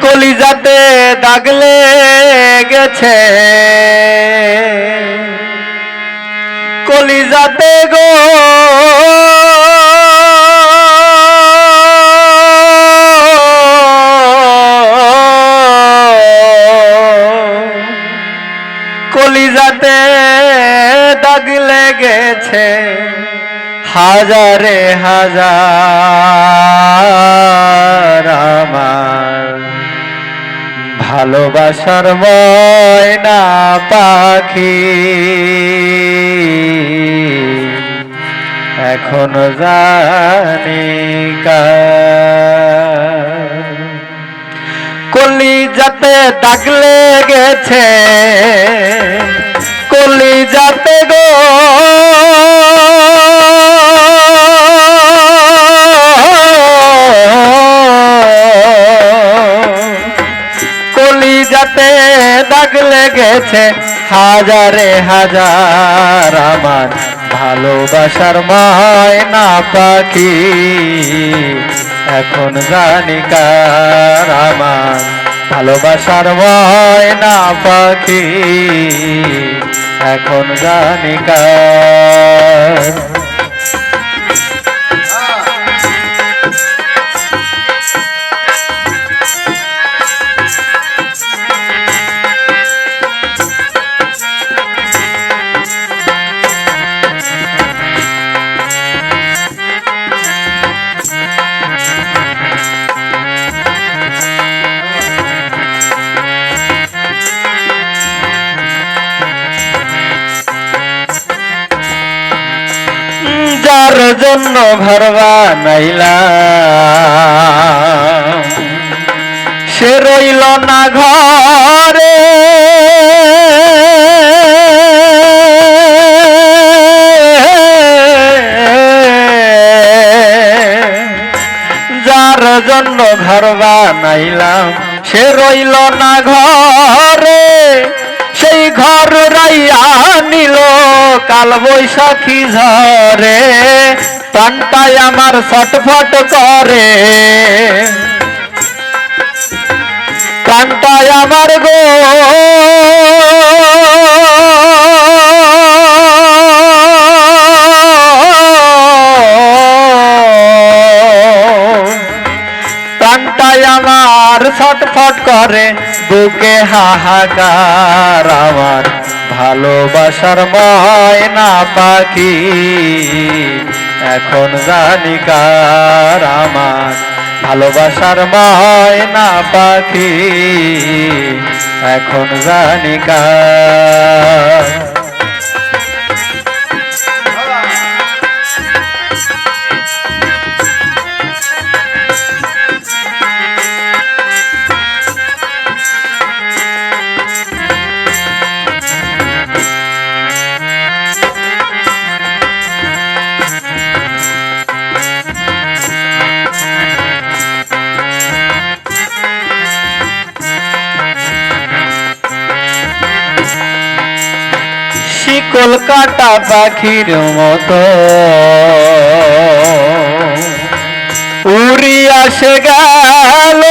কলিজাতে দাগলে গেছে কলিজাতে গো। কলিজাতে দাগ লেগেছে। হাজারে হাজার ভালোবাসার ময়না পাখি। এখনও জানি কলি যাতে দাগ লেগেছে। কলি যাতে গো। লেগেছে হাজারে হাজার আমার ভালোবাসার মায় না পাখি। এখন জানিকার আমার ভালোবাসার ময়না পাখি। এখন জানি জন্য ঘর বানাইলাম। সে রইল না ঘরে। যার জন্য ঘর বানাইলাম, সে রইল না ঘরে। সেই কাল বৈশাখী ঝরে, প্রাণটাই আমার ছটফট করে। প্রাণটাই আমার গো। প্রাণটাই আমার ছটফট করে, বুকে হাহাকার আমার। ভালোবাসার ময়না পাখি। এখন জানি কার আমার ভালোবাসার ময়না পাখি। এখন জানি কার শিকল কাটা পাখির মতো। উড়িয়া সে গেল।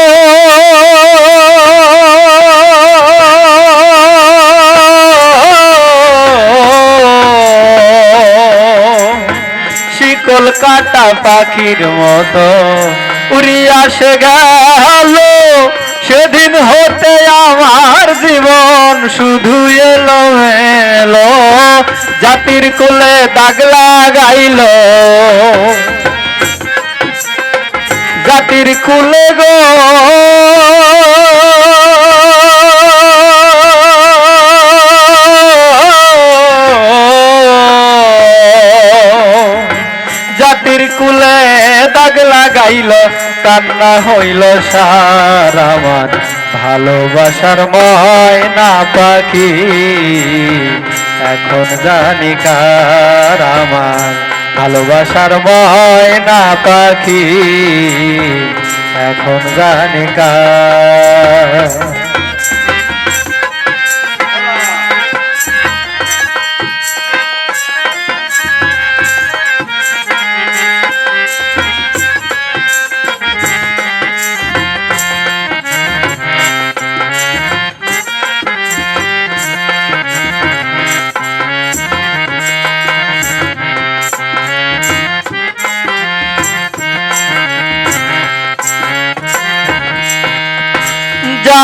শিকল কাটা পাখির মতো। উড়িয়া সে গেল। সেদিন হতে আমার জীবন শুধু এলো এলো জাতির কুলে দাগ লাগাইল। জাতির কুলে গো। কুলে দাগ লাগাইল, কান্না হইল সার আমার। ভালোবাসার ময়না পাখি, এখন জানি কার আমার। ভালোবাসার ময়না পাখি, এখন জানি কার।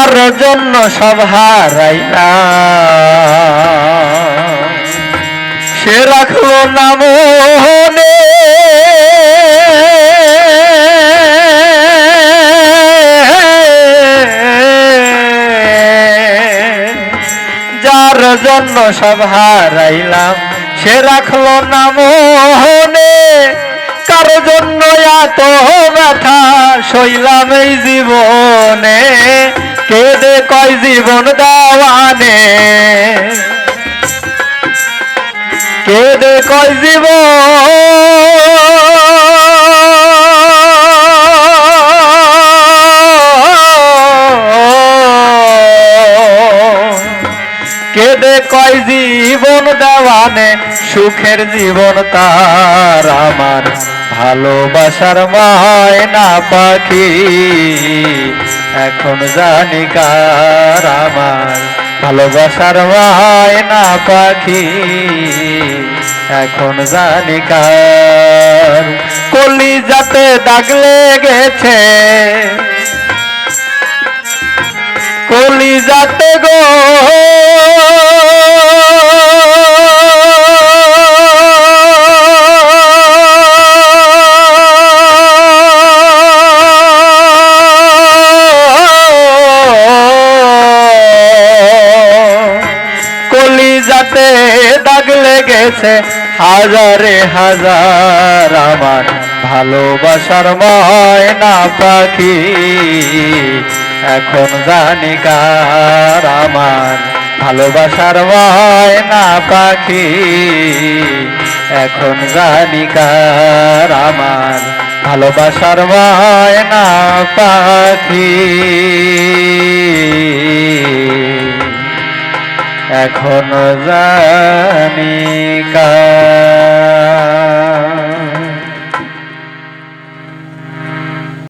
যার জন্য সব হারাইলাম সে রাখল না মনে। যার জন্য সব হারাইলাম, সে রাখল না মোহনে কার জন্য এত ব্যথা? সইলাম এই জীবনে। কেঁদে কয় জীবন দেওয়ানে? কেঁদে কয় জীবন কেঁদে কয় জীবন দেওয়ানে সুখের জীবন তার আমার। ভালোবাসার ময়না পাখি, এখন জানি কার আমার। ভালোবাসার ময়না পাখি, এখন জানি কার। কলি যাতে দাগ লেগেছে কলি যাতে গো লেগেছে হাজারে হাজার আমার ভালোবাসার ময়না পাখি। এখন জানি কার আমার ভালোবাসার ময়না পাখি। এখন জানি কার আমার ভালোবাসার ময়না পাখি। এখন জানি কার